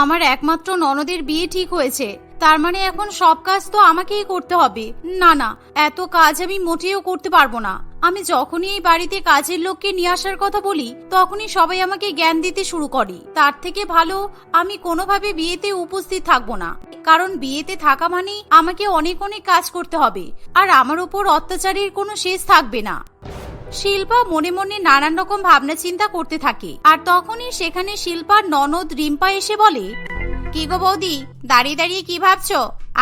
আমার একমাত্র ননদের বিয়ে ঠিক হয়েছে। তার মানে এখন সব কাজ তো আমাকেই করতে হবে। না না, এত কাজ আমি মোটেও করতে পারব না। আমি যখনই এই বাড়িতে কাজের লোককে নিয়ে আসার কথা বলি, তখনই সবাই আমাকে জ্ঞান দিতে শুরু করে। তার থেকে ভালো, আমি কোনোভাবে বিয়েতে উপস্থিত থাকব না। কারণ বিয়েতে থাকা মানেই আমাকে অনেক অনেক কাজ করতে হবে। আর আমার উপর অত্যাচারের কোনো শেষ থাকবে না। শিল্পা মনে মনে নানান রকম ভাবনা চিন্তা করতে থাকে। আর তখনই সেখানে শিল্পার ননদ রিম্পা এসে বলে, কি গো বৌদি, দাঁড়িয়ে দাঁড়িয়ে কি ভাবছ?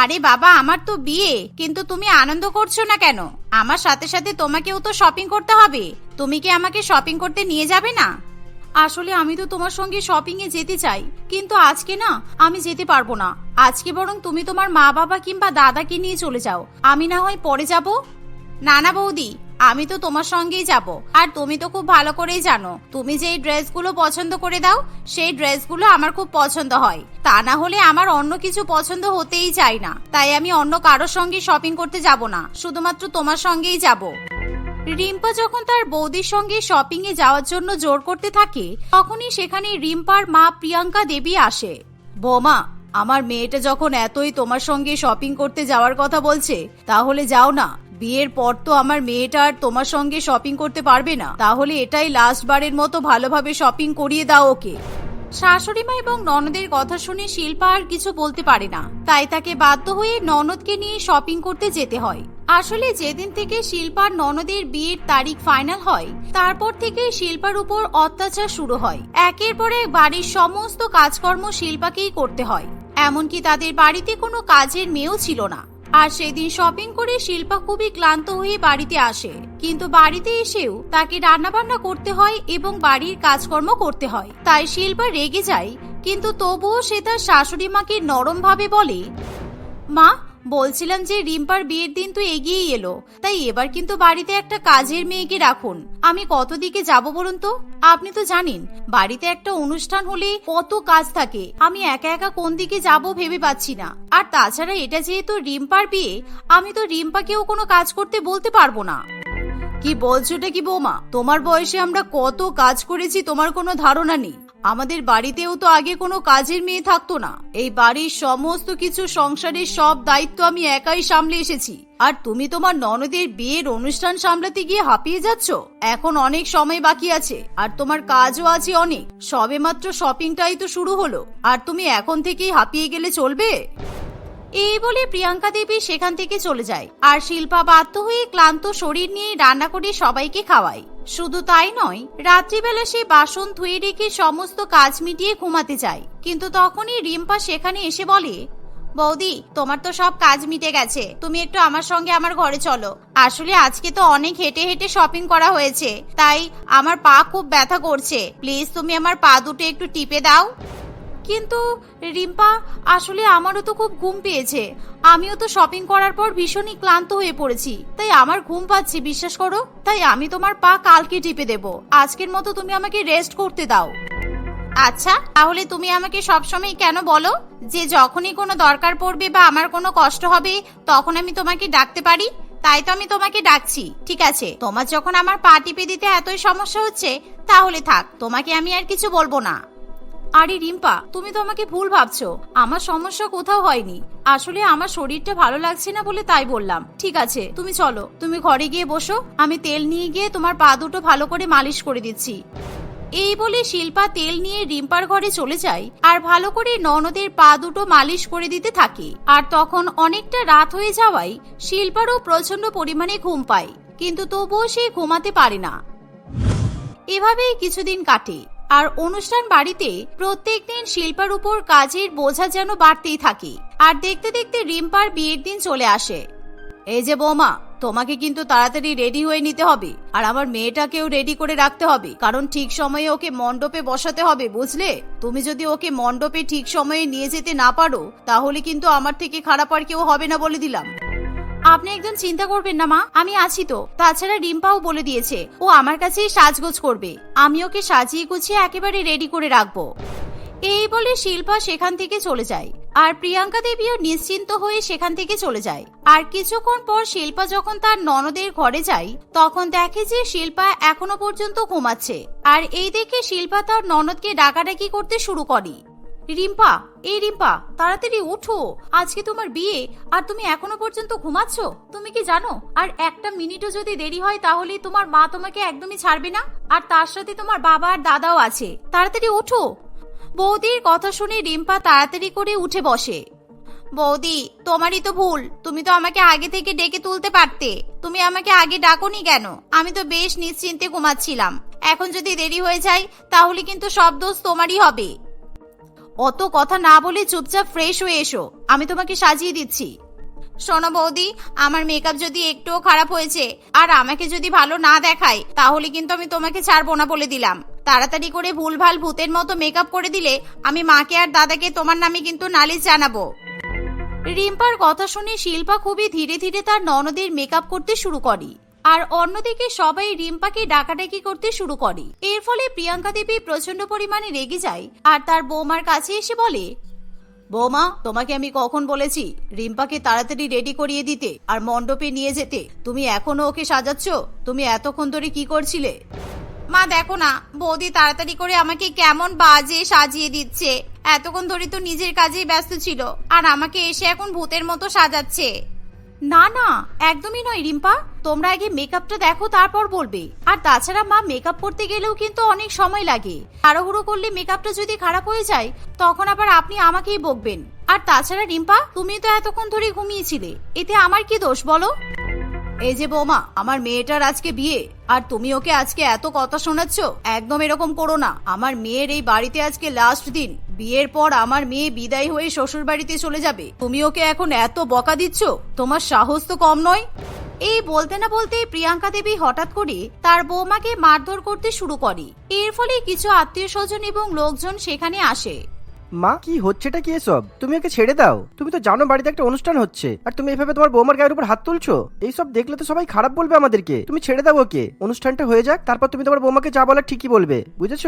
আরে বাবা, আমার তো বিয়ে, কিন্তু তুমি আনন্দ করছ না কেন? আমার সাথে সাথে তোমাকেও তো শপিং করতে হবে। তুমি কি আমাকে শপিং করতে নিয়ে যাবে না? আসলে আমি তো তোমার সঙ্গে শপিং এ যেতে চাই, কিন্তু আজকে না, আমি যেতে পারব না। আজকে বরং তুমি তোমার মা বাবা কিংবা দাদাকে নিয়ে চলে যাও। আমি না হয় পরে যাব? না না বৌদি আমি তো তোমার সঙ্গেই যাব। আর তুমি তো খুব ভালো করেই জানো, তুমি যেই ড্রেসগুলো পছন্দ করে দাও, সেই ড্রেসগুলো আমার খুব পছন্দ হয়। তা না হলে আমার অন্য কিছু পছন্দ হতেই চাই না। তাই আমি অন্য কারোর সঙ্গে শপিং করতে যাব না, শুধুমাত্র তোমার সঙ্গেই যাব। রিম্পা যখন তার বৌদির সঙ্গে শপিং এ যাওয়ার জন্য জোর করতে থাকে, তখনই সেখানে রিম্পার মা প্রিয়াঙ্কা দেবী আসে। বৌমা, আমার মেয়েটা যখন এতই তোমার সঙ্গে শপিং করতে যাওয়ার কথা বলছে, তাহলে যাও না। বিয়ের পর তো আমার মেয়েটা আর তোমার সঙ্গে শপিং করতে পারবে না। তাহলে এটাই লাস্ট বারের মতো ভালোভাবে শপিং করিয়ে দাও ওকে। শাশুড়ি মা এবং ননদের কথা শুনে শিল্পা আর কিছু বলতে পারে না। তাই তাকে বাধ্য হয়ে ননদকে নিয়ে শপিং করতে যেতে হয়। আসলে যেদিন থেকে শিল্পার ননদের বিয়ের তারিখ ফাইনাল হয়, তারপর থেকে শিল্পার উপর অত্যাচার শুরু হয়। একের পর এক বাড়ির সমস্ত কাজকর্ম শিল্পাকেই করতে হয়। এমনকি তাদের বাড়িতে কোনো কাজের মেয়েও ছিল না। আর সেদিন শপিং করে শিল্পা খুবই ক্লান্ত হয়ে বাড়িতে আসে। কিন্তু বাড়িতে এসেও তাকে রান্নাবান্না করতে হয় এবং বাড়ির কাজকর্ম করতে হয়। তাই শিল্পা রেগে যায়, কিন্তু তবুও সে তার শাশুড়ি মাকে নরম ভাবে বলে, মা বলছিলাম যে রিম্পার বিয়ের দিন তো এগিয়েই এলো, তাই এবার কিন্তু বাড়িতে একটা কাজের মেয়েকে রাখুন। আমি কত দিকে যাব বলুন তো? আপনি তো জানেন, বাড়িতে একটা অনুষ্ঠান হলে কত কাজ থাকে, আমি একা একা কোন দিকে যাব ভেবে পাচ্ছি না। আর তাছাড়া এটা যেহেতু রিম্পার বিয়ে, আমি তো রিম্পাকেও কোনো কাজ করতে বলতে পারব না। কি বলছোটা কি বৌমা? তোমার বয়সে আমরা কত কাজ করেছি তোমার কোনো ধারণা নেই। আমাদের বাড়িতেও তো আগে কোনো কাজের মেয়ে থাকতো না। এই বাড়ির সমস্ত কিছু সংসারের সব দায়িত্ব আমি একাই সামলে এসেছি। আর তুমি তোমার ননদের বিয়ের অনুষ্ঠান সামলাতে গিয়ে হাঁপিয়ে যাচ্ছ? এখন অনেক সময় বাকি আছে, আর তোমার কাজও আছে অনেক। সবে মাত্র শপিংটাই তো শুরু হলো। আর তুমি এখন থেকেই হাঁপিয়ে গেলে চলবে? এই বলে প্রিয়াঙ্কা দেবী সেখান থেকে চলে যায়। আর শিল্পা বাধ্য হয়ে ক্লান্ত শরীর নিয়ে রান্না করে সবাইকে খাওয়ায়। শুধু তাই নয়, রাত্রিবেলা সে বাসন ধুয়ে রেখে সমস্ত কাজ মিটিয়ে ঘুমাতে যায়। কিন্তু তখনই রিম্পা সেখানে এসে বলে, বৌদি, তোমার তো সব কাজ মিটে গেছে। তুমি একটু আমার সঙ্গে আমার ঘরে চলো। আসলে আজকে তো অনেক হেঁটে হেঁটে শপিং করা হয়েছে। তাই আমার পা খুব ব্যথা করছে। প্লিজ তুমি আমার পা দুটো একটু টিপে দাও। কিন্তু রিম্পা, আসলে আমারও তো খুব ঘুম পেয়েছে। আমিও তো শপিং করার পর ভীষণই ক্লান্ত হয়ে পড়েছি। তাই আমার ঘুম পাচ্ছি, বিশ্বাস করো। তাই আমি তোমার পা কালকে টিপে দেব। আজকের মতো তুমি আমাকে রেস্ট করতে দাও। আচ্ছা তাহলে তুমি আমাকে সবসময় কেন বলো যে যখনই কোনো দরকার পড়বে বা আমার কোনো কষ্ট হবে, তখন আমি তোমাকে ডাকতে পারি? তাই তো আমি তোমাকে ডাকছি, ঠিক আছে? তোমার যখন আমার পা টিপে দিতে এতই সমস্যা হচ্ছে, তাহলে থাক, তোমাকে আমি আর কিছু বলব না। আরে রিম্পা, তুমি তো আমাকে ভুল ভাবছ। আমার সমস্যা কোথাও হয়নি। আসলে আমার শরীরটা ভালো লাগছে না বলে তাই বললাম। ঠিক আছে, তুমি চলো, তুমি ঘরে গিয়ে বসো। আমি তেল নিয়ে গিয়ে তোমার পা দুটো ভালো করে মালিশ করে দিচ্ছি। এই বলে শিল্পা তেল নিয়ে রিম্পার ঘরে চলে যায় আর ভালো করে ননদের পা দুটো মালিশ করে দিতে থাকে। আর তখন অনেকটা রাত হয়ে যাওয়ায় শিল্পারও প্রচণ্ড পরিমাণে ঘুম পায়। কিন্তু তবুও সে ঘুমাতে পারে না। এভাবেই কিছুদিন কাটে। আর অনুষ্ঠান বাড়িতে প্রত্যেক দিন শিল্পার উপর কাজের বোঝা যেন বাড়তেই থাকে। আর দেখতে দেখতে রিম্পার বিয়ের দিন চলে আসে। এই যে বৌমা, তোমাকে কিন্তু তাড়াতাড়ি রেডি হয়ে নিতে হবে। আর আমার মেয়েটাকেও রেডি করে রাখতে হবে। কারণ ঠিক সময়ে ওকে মণ্ডপে বসাতে হবে, বুঝলে? তুমি যদি ওকে মণ্ডপে ঠিক সময়ে নিয়ে যেতে না পারো, তাহলে কিন্তু আমার থেকে খারাপ আর কেউ হবে না বলে দিলাম। আপনি একদম চিন্তা করবেন না, মা। আমি আছি তো। তাছাড়া রিম্পাও বলে দিয়েছে, ও আমার কাছেই সাজগোজ করবে। আমি ওকে সাজিয়ে গুছিয়ে একেবারে রেডি করে রাখব। এই বলে শিল্পা সেখান থেকে চলে যায়। আর প্রিয়াঙ্কা দেবীও নিশ্চিন্ত হয়ে সেখান থেকে চলে যায়। আর কিছুক্ষণ পর শিল্পা যখন তার ননদের ঘরে যায়, তখন দেখে যে শিল্পা এখনও পর্যন্ত ঘুমাচ্ছে। আর এই দেখে শিল্পা তার ননদকে ডাকাডাকি করতে শুরু করে। রিম্পা, এই রিম্পা, তাড়াতাড়ি উঠো। আজকে তোমার বিয়ে, আর তুমি এখনও পর্যন্ত ঘুমাচ্ছ? তুমি কি জানো? আর একটা মিনিটও যদি দেরি হয় তাহলে তোমার মা তোমাকে একদমই ছাড়বে না? আর তার সাথে তোমার বাবা আর দাদাও আছে। তাড়াতাড়ি ওঠো বৌদির কথা শুনে রিম্পা তাড়াতাড়ি করে উঠে বসে। বৌদি, তোমারই তো ভুল। তুমি তো আমাকে আগে থেকে ডেকে তুলতে পারতে। তুমি আমাকে আগে ডাকোনি কেন? আমি তো বেশ নিশ্চিন্তে ঘুমাচ্ছিলাম। এখন যদি দেরি হয়ে যায়, তাহলে কিন্তু সব দোষ তোমারই হবে। অত কথা না বলে চুপচাপ ফ্রেশ হয়ে এসো। আমি তোমাকে সাজিয়ে দিচ্ছি। শোনো বৌদি, আমার মেকআপ যদি একটুও খারাপ হয়েছে আর আমাকে যদি ভালো না দেখায়, তাহলে কিন্তু আমি তোমাকে ছাড়বো না বলে দিলাম। তাড়াতাড়ি করে ভুলভাল ভূতের মতো মেকআপ করে দিলে আমি মাকে আর দাদাকে তোমার নামে কিন্তু নালিশ জানাব। রিম্পার কথা শুনে শিল্পা খুবই ধীরে ধীরে তার ননদের মেকআপ করতে শুরু করে। আর অন্যদিকে সবাই রিম্পাকে ডাকাডাকি করতে শুরু করে। এর ফলে প্রিয়াঙ্কা দেবী প্রচণ্ড পরিমাণে রেগে যায় আর তার বৌমার কাছে এসে বলে, বৌমা, তোমাকে আমি কখন বলেছি রিম্পাকে তাড়াতাড়ি রেডি করিয়ে দিতে আর মণ্ডপে নিয়ে যেতে? তুমি এখনও ওকে সাজাচ্ছ? তুমি এতক্ষণ ধরে কি করছিলে? মা, দেখো না, বৌদি তাড়াতাড়ি করে আমাকে কেমন বাজে সাজিয়ে দিচ্ছে। এতক্ষণ ধরে তো নিজের কাজেই ব্যস্ত ছিল। আর আমাকে এসে এখন ভূতের মতো সাজাচ্ছে। না না, একদমই নয়, রিম্পা। তোমরা আগে মেকআপটা দেখো, তারপর বলবে। আর তাছাড়া মা মেকআপ করতে গেলেও কিন্তু অনেক সময় লাগে। তাড়াহুড়ো করলে মেকআপটা যদি খারাপ হয়ে যায়, তখন আবার আপনি আমাকেই বকবেন। আর তাছাড়া রিম্পা তুমি তো এতক্ষণ ধরে ঘুমিয়েছিলে। এতে আমার কি দোষ বলো? এই যে বৌমা, আমার মেয়েটার আজকে বিয়ে, আর তুমি ওকে আজকে এত কথা শোনাচ্ছ, একদম এরকম করো না। আমার মেয়ের এই বাড়িতে আজকে লাস্ট দিন, বিয়ের পর আমার মেয়ে বিদায় হয়ে শ্বশুর বাড়িতে চলে যাবে। তুমি ওকে এখন এত বকা দিচ্ছ, তোমার সাহস তো কম নয়? এই বলতে না বলতে প্রিয়াঙ্কা দেবী হঠাৎ করে তার বৌমাকে মারধর করতে শুরু করে। এর ফলে কিছু আত্মীয় স্বজন এবং লোকজন সেখানে আসে। মা, কি হচ্ছেটা কি এসব? তুমি ওকে ছেড়ে দাও। তুমি তো জানো বাড়িতে একটা অনুষ্ঠান হচ্ছে। আর তুমি এভাবে তোমার বৌমার গায়ের উপর হাত তুলছো? এইসব দেখলে তো সবাই খারাপ বলবে আমাদেরকে। তুমি ছেড়ে দাও ওকে। অনুষ্ঠানটা হয়ে যাক, তারপর তুমি তোমার বৌমাকে যা বলার ঠিকই বলবে। বুঝেছ?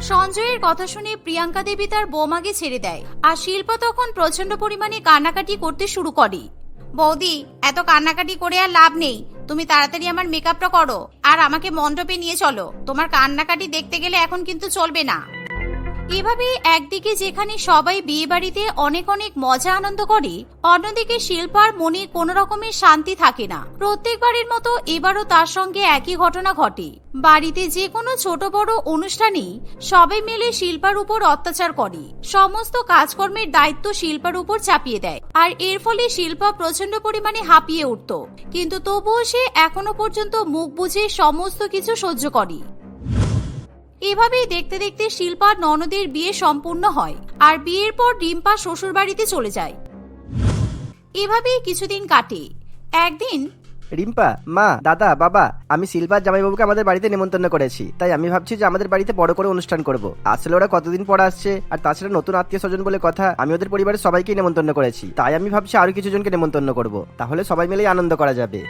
সঞ্জয়ের কথা শুনে প্রিয়াঙ্কা দেবী তার বৌমাকে ছেড়ে দেয়। আর শিল্পা তখন প্রচণ্ড পরিমাণে কান্নাকাটি করতে শুরু করে। বৌদি, এত কান্নাকাটি করে আর লাভ নেই। তুমি তাড়াতাড়ি আমার মেকআপটা করো। আর আমাকে মণ্ডপে নিয়ে চলো। তোমার কান্নাকাটি দেখতে গেলে এখন কিন্তু চলবে না। এভাবে একদিকে যেখানে সবাই বিয়ে বাড়িতে অনেক অনেক মজা আনন্দ করে, অন্যদিকে শিল্পার মনে কোনো রকমের শান্তি থাকে না। প্রত্যেকবারের মতো এবারও তার সঙ্গে একই ঘটনা ঘটে। বাড়িতে যে কোনো ছোট বড় অনুষ্ঠানেই সবাই মিলে শিল্পার উপর অত্যাচার করে। সমস্ত কাজকর্মের দায়িত্ব শিল্পার উপর চাপিয়ে দেয়। আর এর ফলে শিল্পা প্রচণ্ড পরিমাণে হাঁপিয়ে উঠত। কিন্তু তবুও সে এখনও পর্যন্ত মুখ বুঝে সমস্ত কিছু সহ্য করে। এভাবেই দেখতে দেখতে শিল্পার ননদের বিয়ে সম্পূর্ণ হয়, আর বিয়ের পর রিম্পা শ্বশুর বাড়িতে চলে যায়। এভাবেই কিছুদিন কাটে। একদিন রিম্পা, মা, দাদা, বাবা, আমি সিলভার জামাইবাবুকে আমাদের বাড়িতে নেমন্তন্ন করেছি, তাই আমি ভাবছি যে আমাদের বাড়িতে বড় করে অনুষ্ঠান করব। আসলে ওরা কতদিন পর আসছে, আর তাছাড়া নতুন আত্মীয় স্বজন বলে কথা, আমি ওদের পরিবারের সবাইকেই নেমন্তন্ন করেছি, তাই আমি ভাবছি আরও কিছু জনকে নেমন্তন্ন করব, তাহলে সবাই মিলেই আনন্দ করা যাবে।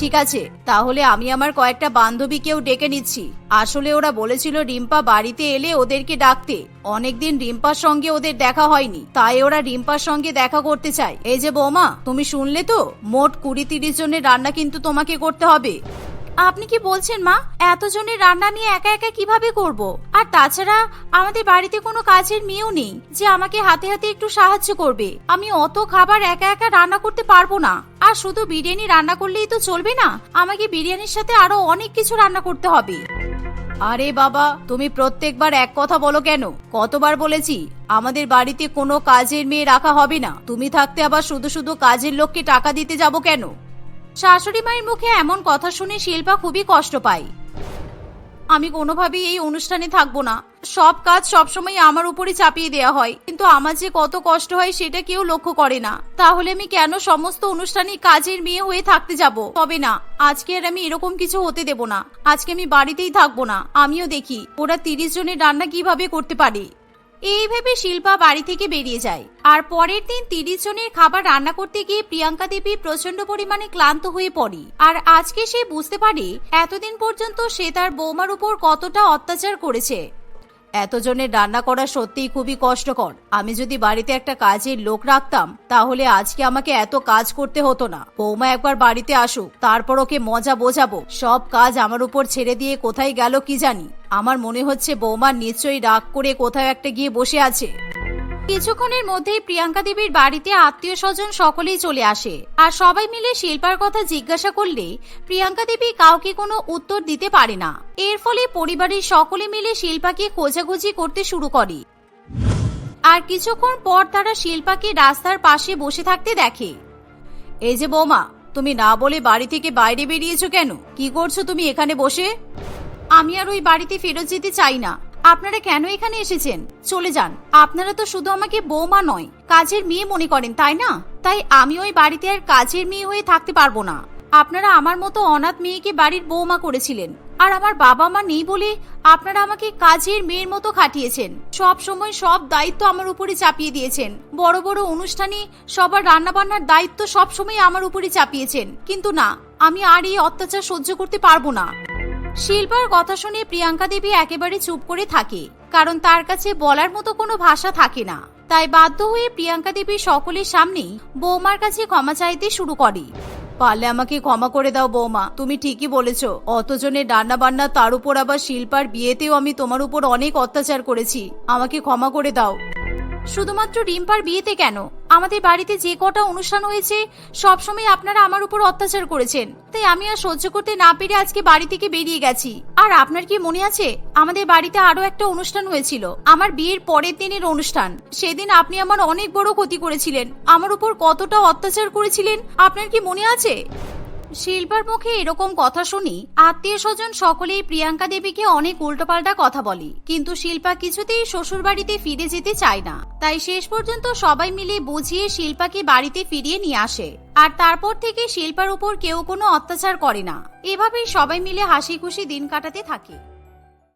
ঠিক আছে, তাহলে আমি আমার কয়েকটা বান্ধবীকেও ডেকে নিচ্ছি। আসলে ওরা বলেছিল রিম্পা বাড়িতে এলে ওদেরকে ডাকতে। অনেকদিন রিম্পার সঙ্গে ওদের দেখা হয়নি, তাই ওরা রিম্পার সঙ্গে দেখা করতে চায়। এই যে বৌমা, তুমি শুনলে তো? মোট কুড়ি তিরিশ জনের রান্না কিন্তু তোমাকে করতে হবে। আপনি কি বলছেন মা? এতজনের রান্না নিয়ে একা একা কীভাবে করব? আর তাছাড়া আমাদের বাড়িতে কোনো কাজের মেয়েও নেই যে আমাকে হাতে হাতে একটু সাহায্য করবে। আমি অত খাবার একা একা রান্না করতে পারব না। আর শুধু বিরিয়ানি রান্না করলেই তো চলবে না? আমাকে বিরিয়ানির সাথে আরও অনেক কিছু রান্না করতে হবে। আরে বাবা, তুমি প্রত্যেকবার এক কথা বলো কেন? কতবার বলেছি, আমাদের বাড়িতে কোনো কাজের মেয়ে রাখা হবে না। তুমি থাকতে আবার শুধু শুধু কাজের লোককে টাকা দিতে যাব কেন? শাশুড়ি মায়ের মুখে এমন কথা শুনে শিল্পা খুবই কষ্ট পায়। আমি কোনোভাবেই এই অনুষ্ঠানে থাকব না। সব কাজ সবসময় আমার উপরে চাপিয়ে দেয়া হয়। কিন্তু আমার যে কত কষ্ট হয় সেটা কেউ লক্ষ্য করে না। তাহলে আমি কেন সমস্ত অনুষ্ঠানে কাজের মেয়ে হয়ে থাকতে যাব? তবে না, আজকে আর আমি এরকম কিছু হতে দেব না। আজকে আমি বাড়িতেই থাকব না। আমিও দেখি, ওরা তিরিশ জনের রান্না কীভাবে করতে পারে। এই ভেবে শিল্পা বাড়ি থেকে বেরিয়ে যায়। আর পরের দিন তিরিশ জনের খাবার রান্না করতে গিয়ে প্রিয়াঙ্কা দেবী প্রচণ্ড পরিমাণে ক্লান্ত হয়ে পড়ে। আর আজকে সে বুঝতে পারে, এতদিন পর্যন্ত সে তার বৌমার উপর কতটা অত্যাচার করেছে। এতজনের রান্না করা সত্যিই খুবই কষ্টকর। আমি যদি বাড়িতে একটা কাজের লোক রাখতাম, তাহলে আজকে আমাকে এত কাজ করতে হতো না। বৌমা একবার বাড়িতে আসুক, তারপর ওকে মজা বোঝাবো। সব কাজ আমার উপর ছেড়ে দিয়ে কোথায় গেল কি জানি। আমার মনে হচ্ছে বৌমা নিশ্চয়ই রাগ করে কোথাও একটা গিয়ে বসে আছে। কিছুক্ষণের মধ্যেই প্রিয়াঙ্কা দেবীর বাড়িতে আত্মীয় স্বজন সকলেই চলে আসে। আর সবাই মিলে শিল্পার কথা জিজ্ঞাসা করলে প্রিয়াঙ্কা দেবী কাউকে কোনো উত্তর দিতে পারে না। এর ফলে পরিবারের সকলে মিলে শিল্পাকে খোঁজাখুঁজি করতে শুরু করে। আর কিছুক্ষণ পর তারা শিল্পাকে রাস্তার পাশে বসে থাকতে দেখে। এই যে বৌমা, তুমি না বলে বাড়ি থেকে বাইরে বেরিয়েছো কেন? কি করছ তুমি এখানে বসে? আমি আর ওই বাড়িতে ফেরত যেতে চাই না। আপনারা কেন এখানে এসেছেন? চলে যান। আপনারা তো শুধু আমাকে বৌমা নয়, কাজের মেয়ে মনে করেন, তাই না? তাই আমি ওই বাড়িতে আর কাজের মেয়ে হয়ে থাকতে পারব না। আপনারা আমার মতো অনাথ মেয়েকে বাড়ির বৌমা করেছিলেন। আর আমার বাবা মা নেই বলে আপনারা আমাকে কাজের মেয়ের মতো খাটিয়েছেন। সব সময় সব দায়িত্ব আমার উপরে চাপিয়ে দিয়েছেন। বড় বড় অনুষ্ঠানে সবার রান্নাবান্নার দায়িত্ব সব সময় আমার উপরে চাপিয়েছেন। কিন্তু না, আমি আর এই অত্যাচার সহ্য করতে পারব না। শিল্পার কথা শুনে প্রিয়াঙ্কা দেবী একেবারে চুপ করে থাকে, কারণ তার কাছে বলার মতো কোনো ভাষা থাকে না। তাই বাধ্য হয়ে প্রিয়াঙ্কা দেবী সকলের সামনেই বৌমার কাছে ক্ষমা চাইতে শুরু করে। পারলে আমাকে ক্ষমা করে দাও বৌমা, তুমি ঠিকই বলেছ। অতজনের রান্না বান্না তার উপর আবার শিল্পার বিয়েতেও আমি তোমার উপর অনেক অত্যাচার করেছি, আমাকে ক্ষমা করে দাও। শুধুমাত্র রিম্পার বিয়েতে কেন? আমাদের বাড়িতে যে কটা অনুষ্ঠান হয়েছে সবসময় আপনারা আমার উপর অত্যাচার করেছেন। তাই আমি আর সহ্য করতে না পেরে আজকে বাড়ি থেকে বেরিয়ে গেছি। আর আপনার কি মনে আছে, আমাদের বাড়িতে আরও একটা অনুষ্ঠান হয়েছিল, আমার বিয়ের পরের দিনের অনুষ্ঠান। সেদিন আপনি আমার অনেক বড় ক্ষতি করেছিলেন, আমার উপর কতটা অত্যাচার করেছিলেন, আপনার কি মনে আছে? শিল্পার মুখে এরকম কথা শুনি, আত্মীয় স্বজন সকলেই প্রিয়াঙ্কা দেবীকে অনেক উল্টোপাল্টা কথা বলে। কিন্তু শিল্পা কিছুতেই শ্বশুর বাড়িতে ফিরে যেতে চায় না। তাই শেষ পর্যন্ত সবাই মিলে বুঝিয়ে শিল্পাকে বাড়িতে ফিরিয়ে নিয়ে আসে। আর তারপর থেকে শিল্পার উপর কেউ কোনো অত্যাচার করে না। এভাবেই সবাই মিলে হাসি খুশি দিন কাটাতে থাকে।